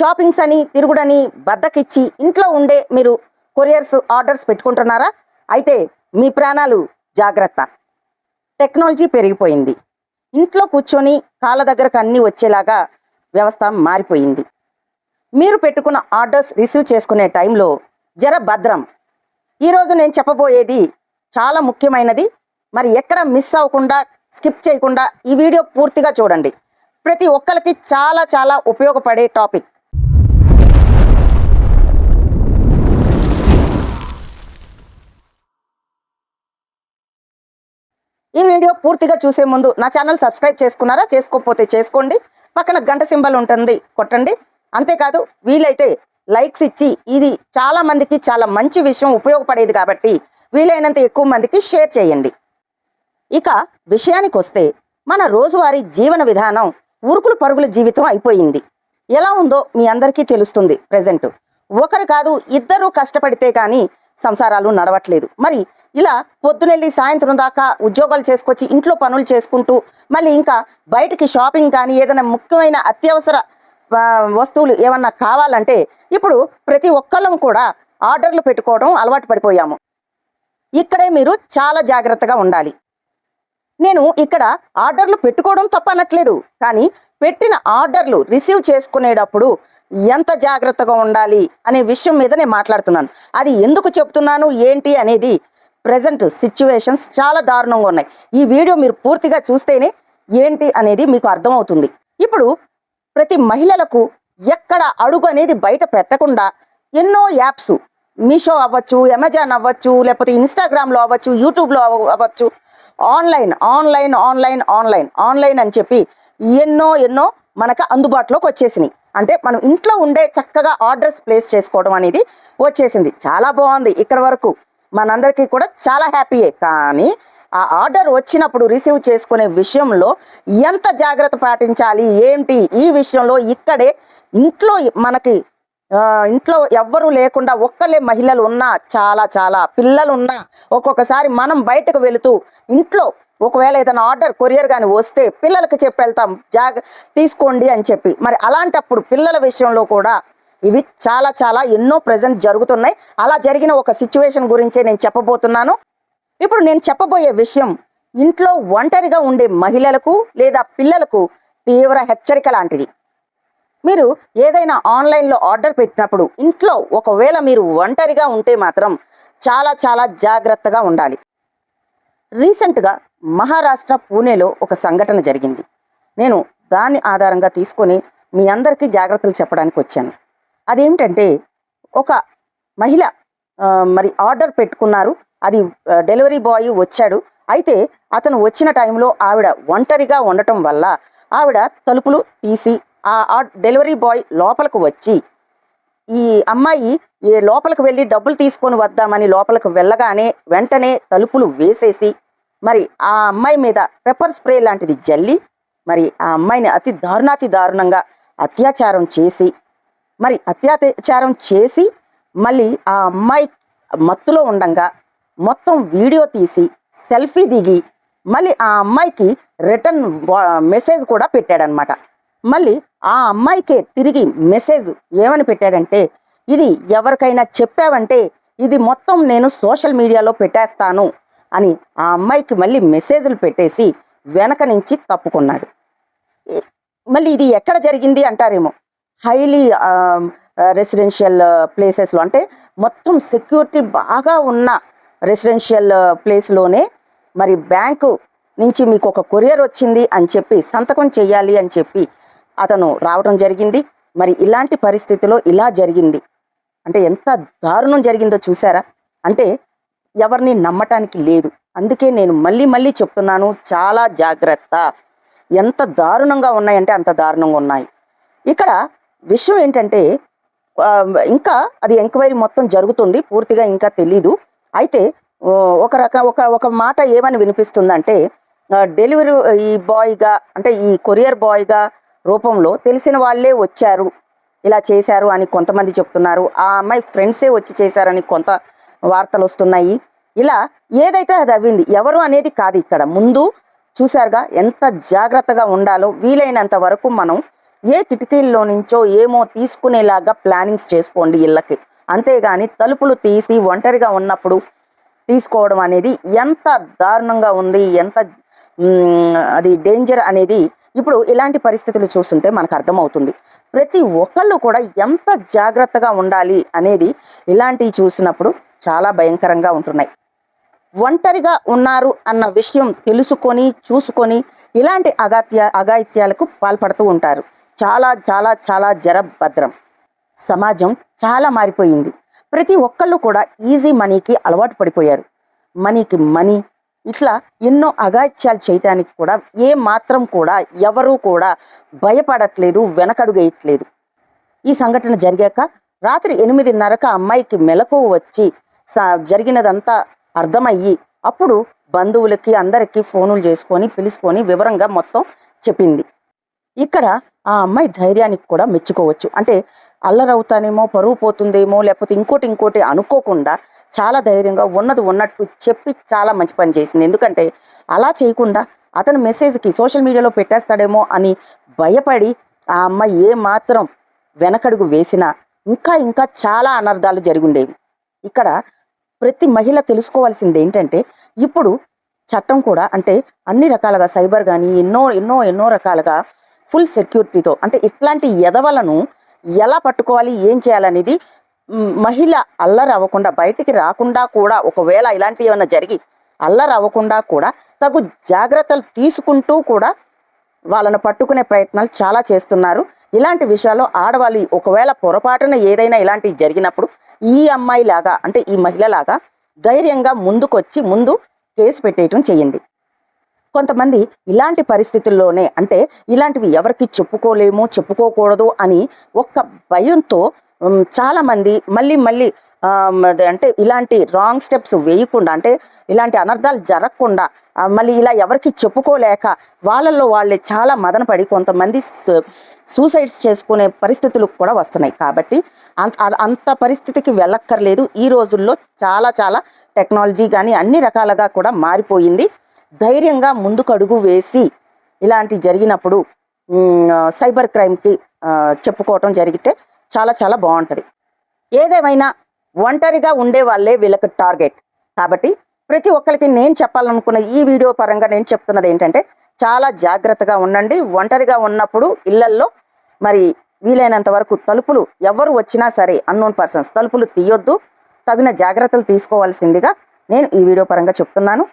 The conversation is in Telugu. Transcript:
షాపింగ్స్ అని తిరుగుడని బద్దకిచ్చి ఇంట్లో ఉండే మీరు కొరియర్స్ ఆర్డర్స్ పెట్టుకుంటున్నారా? అయితే మీ ప్రాణాలు జాగ్రత్త. టెక్నాలజీ పెరిగిపోయింది. ఇంట్లో కూర్చొని కాళ్ళ దగ్గరకు అన్నీ వచ్చేలాగా వ్యవస్థ మారిపోయింది. మీరు పెట్టుకున్న ఆర్డర్స్ రిసీవ్ చేసుకునే టైంలో జర భద్రం. ఈరోజు నేను చెప్పబోయేది చాలా ముఖ్యమైనది. మరి ఎక్కడ మిస్ అవ్వకుండా స్కిప్ చేయకుండా ఈ వీడియో పూర్తిగా చూడండి. ప్రతి ఒక్కరికి చాలా చాలా ఉపయోగపడే టాపిక్. ఈ వీడియో పూర్తిగా చూసే ముందు నా ఛానల్ సబ్స్క్రైబ్ చేసుకున్నారా? చేసుకోకపోతే చేసుకోండి. పక్కన గంట సింబల్ ఉంటుంది కొట్టండి. అంతేకాదు వీలైతే లైక్స్ ఇచ్చి ఇది చాలా మందికి చాలా మంచి విషయం ఉపయోగపడేది కాబట్టి వీలైనంత ఎక్కువ మందికి షేర్ చేయండి. ఇక విషయానికి వస్తే మన రోజువారీ జీవన విధానం ఉరుకులు పరుగుల జీవితం అయిపోయింది. ఎలా ఉందో మీ అందరికీ తెలుస్తుంది ప్రజెంట్ ఒకరు కాదు ఇద్దరు కష్టపడితే కానీ సంసారాలు నడవట్లేదు. మరి ఇలా పొద్దునెళ్ళి సాయంత్రం దాకా ఉద్యోగాలు చేసుకొచ్చి ఇంట్లో పనులు చేసుకుంటూ మళ్ళీ ఇంకా బయటికి షాపింగ్ కానీ ఏదైనా ముఖ్యమైన అత్యవసర వస్తువులు ఏమన్నా కావాలంటే ఇప్పుడు ప్రతి ఒక్కళ్ళం కూడా ఆర్డర్లు పెట్టుకోవడం అలవాటు పడిపోయాము. ఇక్కడే మీరు చాలా జాగ్రత్తగా ఉండాలి. నేను ఇక్కడ ఆర్డర్లు పెట్టుకోవడం తప్పనట్లేదు. కానీ పెట్టిన ఆర్డర్లు రిసీవ్ చేసుకునేటప్పుడు ఎంత జాగ్రత్తగా ఉండాలి అనే విషయం మీద నేను మాట్లాడుతున్నాను. అది ఎందుకు చెప్తున్నాను? ఏంటి అనేది ప్రజెంట్ సిచ్యువేషన్స్ చాలా దారుణంగా ఉన్నాయి. ఈ వీడియో మీరు పూర్తిగా చూస్తేనే ఏంటి అనేది మీకు అర్థమవుతుంది. ఇప్పుడు ప్రతి మహిళలకు ఎక్కడ అడుగు అనేది బయట పెట్టకుండా ఎన్నో యాప్స్ మీషో అవ్వచ్చు అమెజాన్ అవ్వచ్చు లేకపోతే ఇన్స్టాగ్రామ్లో అవ్వచ్చు యూట్యూబ్లో అవ్వచ్చు online online online online online అని చెప్పి ఎన్నో ఎన్నో మనకు అందుబాటులోకి వచ్చేసినాయి. అంటే మనం ఇంట్లో ఉండే చక్కగా ఆర్డర్స్ ప్లేస్ చేసుకోవడం అనేది వచ్చేసింది. చాలా బాగుంది ఇక్కడ వరకు. మనందరికీ కూడా చాలా హ్యాపీయే. కానీ ఆ ఆర్డర్ వచ్చినప్పుడు రిసీవ్ చేసుకునే విషయంలో ఎంత జాగ్రత్త పాటించాలి? ఏంటి? ఈ విషయంలో ఇక్కడే ఇంట్లో మనకి ఇంట్లో ఎవ్వరూ లేకుండా ఒక్కలే మహిళలు ఉన్నా చాలా చాలా పిల్లలు ఉన్నా ఒక్కొక్కసారి మనం బయటకు వెళుతూ ఇంట్లో ఒకవేళ ఏదైనా ఆర్డర్ కొరియర్ కానీ వస్తే పిల్లలకి చెప్పి వెళ్తాం జాగ తీసుకోండి అని చెప్పి. మరి అలాంటప్పుడు పిల్లల విషయంలో కూడా ఇవి చాలా చాలా ఎన్నో ప్రజెంట్ జరుగుతున్నాయి. అలా జరిగిన ఒక సిచ్యువేషన్ గురించే నేను చెప్పబోతున్నాను. ఇప్పుడు నేను చెప్పబోయే విషయం ఇంట్లో ఒంటరిగా ఉండే మహిళలకు లేదా పిల్లలకు తీవ్ర హెచ్చరిక లాంటిది. మీరు ఏదైనా ఆన్లైన్లో ఆర్డర్ పెట్టినప్పుడు ఇంట్లో ఒకవేళ మీరు ఒంటరిగా ఉంటే మాత్రం చాలా చాలా జాగ్రత్తగా ఉండాలి. రీసెంట్గా మహారాష్ట్ర పూణేలో ఒక సంఘటన జరిగింది. నేను దాని ఆధారంగా తీసుకొని మీ అందరికీ జాగ్రత్తలు చెప్పడానికి వచ్చాను. అదేమిటంటే ఒక మహిళ మరి ఆర్డర్ పెట్టుకున్నారు. అది డెలివరీ బాయ్ వచ్చాడు. అయితే అతను వచ్చిన టైంలో ఆవిడ ఒంటరిగా ఉండటం వల్ల ఆవిడ తలుపులు తీసి ఆ ఆ డెలివరీ బాయ్ లోపలికి వచ్చి ఈ అమ్మాయి ఏ లోపలికి వెళ్ళి డబ్బులు తీసుకొని వద్దామని లోపలికి వెళ్ళగానే వెంటనే తలుపులు వేసేసి మరి ఆ అమ్మాయి మీద పెప్పర్ స్ప్రే లాంటిది జల్లి మరి ఆ అమ్మాయిని అతి దారుణాతి దారుణంగా అత్యాచారం చేసి మరి అత్యాచారం చేసి మళ్ళీ ఆ అమ్మాయి మత్తులో ఉండంగా మొత్తం వీడియో తీసి సెల్ఫీ దిగి మళ్ళీ ఆ అమ్మాయికి రిటర్న్ మెసేజ్ కూడా పెట్టాడనమాట. మళ్ళీ ఆ అమ్మాయికే తిరిగి మెసేజ్ ఏమని పెట్టాడంటే ఇది ఎవరికైనా చెప్పావంటే ఇది మొత్తం నేను సోషల్ మీడియాలో పెట్టేస్తాను అని ఆ అమ్మాయికి మళ్ళీ మెసేజ్లు పెట్టేసి వెనక నుంచి తప్పుకున్నాడు. మళ్ళీ ఇది ఎక్కడ జరిగింది అంటారేమో? హైలీ రెసిడెన్షియల్ ప్లేసెస్లో అంటే మొత్తం సెక్యూరిటీ బాగా ఉన్న రెసిడెన్షియల్ ప్లేస్లోనే మరి బ్యాంకు నుంచి మీకు ఒక కొరియర్ వచ్చింది అని చెప్పి సంతకం చేయాలి అని చెప్పి అతను రావడం జరిగింది. మరి ఇలాంటి పరిస్థితిలో ఇలా జరిగింది. అంటే ఎంత దారుణం జరిగిందో చూసారా? అంటే ఎవరిని నమ్మటానికి లేదు. అందుకే నేను మళ్ళీ మళ్ళీ చెప్తున్నాను చాలా జాగ్రత్త. ఎంత దారుణంగా ఉన్నాయంటే అంత దారుణంగా ఉన్నాయి. ఇక్కడ విషయం ఏంటంటే ఇంకా అది ఎంక్వైరీ మొత్తం జరుగుతుంది పూర్తిగా ఇంకా తెలీదు. అయితే ఒక రక ఒక ఒక మాట ఏమని వినిపిస్తుందంటే డెలివరీ ఈ బాయ్గా అంటే ఈ కొరియర్ బాయ్గా రూపంలో తెలిసిన వాళ్ళే వచ్చారు. ఇలా చేశారు అని కొంతమంది చెప్తున్నారు. ఆ అమ్మాయి ఫ్రెండ్సే వచ్చి చేశారని కొంత వార్తలు వస్తున్నాయి. ఇలా ఏదైతే అది అవ్వింది ఎవరు అనేది కాదు ఇక్కడ. ముందు చూశారుగా ఎంత జాగ్రత్తగా ఉండాలో వీలైనంత వరకు మనం ఏ కిటికీల్లో నుంచో ఏమో తీసుకునేలాగా ప్లానింగ్స్ చేసుకోండి ఇళ్ళకి. అంతేగాని తలుపులు తీసి ఒంటరిగా ఉన్నప్పుడు తీసుకోవడం అనేది ఎంత దారుణంగా ఉంది ఎంత అది డేంజర్ అనేది ఇప్పుడు ఇలాంటి పరిస్థితులు చూస్తుంటే మనకు అర్థమవుతుంది. ప్రతి ఒక్కళ్ళు కూడా ఎంత జాగ్రత్తగా ఉండాలి అనేది ఇలాంటివి చూసినప్పుడు చాలా భయంకరంగా ఉంటున్నాయి. ఒంటరిగా ఉన్నారు అన్న విషయం తెలుసుకొని చూసుకొని ఇలాంటి అగాత్య అగాయిత్యాలకు పాల్పడుతూ ఉంటారు. చాలా చాలా చాలా జరభద్రం. సమాజం చాలా మారిపోయింది. ప్రతి ఒక్కళ్ళు కూడా ఈజీ మనీకి అలవాటు పడిపోయారు. మనీకి మనీ ఇట్లా ఎన్నో అగాత్యాలు చేయటానికి కూడా ఏ మాత్రం కూడా ఎవరూ కూడా భయపడట్లేదు వెనకడుగేయట్లేదు. ఈ సంఘటన జరిగాక రాత్రి ఎనిమిదిన్నరకు ఆ అమ్మాయికి మెలకువ వచ్చి స- జరిగినదంతా అర్థమయ్యి అప్పుడు బంధువులకి అందరికీ ఫోనులు చేసుకొని పిలుచుకొని వివరంగా మొత్తం చెప్పింది. ఇక్కడ ఆ అమ్మాయి ధైర్యానికి కూడా మెచ్చుకోవచ్చు. అంటే అల్లరవుతానేమో పరువు పోతుందేమో లేకపోతే ఇంకోటి ఇంకోటి అనుకోకుండా చాలా ధైర్యంగా ఉన్నది ఉన్నట్టు చెప్పి చాలా మంచి పని చేసింది. ఎందుకంటే అలా చేయకుండా అతను మెసేజ్కి సోషల్ మీడియాలో పెట్టేస్తాడేమో అని భయపడి ఆ అమ్మాయి ఏ మాత్రం వెనకడుగు వేసినా ఇంకా ఇంకా చాలా అనర్థాలు జరిగుండేవి. ఇక్కడ ప్రతి మహిళ తెలుసుకోవాల్సింది ఏంటంటే ఇప్పుడు చట్టం కూడా అంటే అన్ని రకాలుగా సైబర్ కానీ ఎన్నో ఎన్నో ఎన్నో రకాలుగా ఫుల్ సెక్యూరిటీతో అంటే ఇట్లాంటి ఎదవలను ఎలా పట్టుకోవాలి ఏం చేయాలనేది మహిళ అల్లరి అవ్వకుండా బయటికి రాకుండా కూడా ఒకవేళ ఇలాంటివి ఏమైనా జరిగి అల్లరి అవ్వకుండా కూడా తగు జాగ్రత్తలు తీసుకుంటూ కూడా వాళ్ళను పట్టుకునే ప్రయత్నాలు చాలా చేస్తున్నారు. ఇలాంటి విషయాల్లో ఆడవాళ్ళు ఒకవేళ పొరపాటున ఏదైనా ఇలాంటివి జరిగినప్పుడు ఈ అమ్మాయి లాగా అంటే ఈ మహిళలాగా ధైర్యంగా ముందుకొచ్చి ముందు కేసు పెట్టేయటం చేయండి. కొంతమంది ఇలాంటి పరిస్థితుల్లోనే అంటే ఇలాంటివి ఎవరికి చెప్పుకోలేము చెప్పుకోకూడదు అని ఒక్క భయంతో చాలామంది మళ్ళీ మళ్ళీ అంటే ఇలాంటి రాంగ్ స్టెప్స్ వేయకుండా అంటే ఇలాంటి అనర్థాలు జరగకుండా మళ్ళీ ఇలా ఎవరికి చెప్పుకోలేక వాళ్ళల్లో వాళ్ళే చాలా మదనపడి కొంతమంది సూసైడ్స్ చేసుకునే పరిస్థితులు కూడా వస్తున్నాయి. కాబట్టి అంత అంత పరిస్థితికి వెళ్ళక్కర్లేదు. ఈ రోజుల్లో చాలా చాలా టెక్నాలజీ కానీ అన్ని రకాలుగా కూడా మారిపోయింది. ధైర్యంగా ముందుకు అడుగు వేసి ఇలాంటి జరిగినప్పుడు సైబర్ క్రైమ్కి చెప్పుకోవటం జరిగితే చాలా చాలా బాగుంటుంది. ఏదేమైనా ఒంటరిగా ఉండే వాళ్ళే వీళ్ళకి టార్గెట్. కాబట్టి ప్రతి ఒక్కరికి నేను చెప్పాలనుకున్న ఈ వీడియో పరంగా నేను చెప్తున్నది ఏంటంటే చాలా జాగ్రత్తగా ఉండండి. ఒంటరిగా ఉన్నప్పుడు ఇళ్ళల్లో మరి వీలైనంత వరకు తలుపులు ఎవరు వచ్చినా సరే అన్నోన్ పర్సన్స్ తలుపులు తీయొద్దు. తగిన జాగ్రత్తలు తీసుకోవాల్సిందిగా నేను ఈ వీడియో పరంగా చెప్తున్నాను.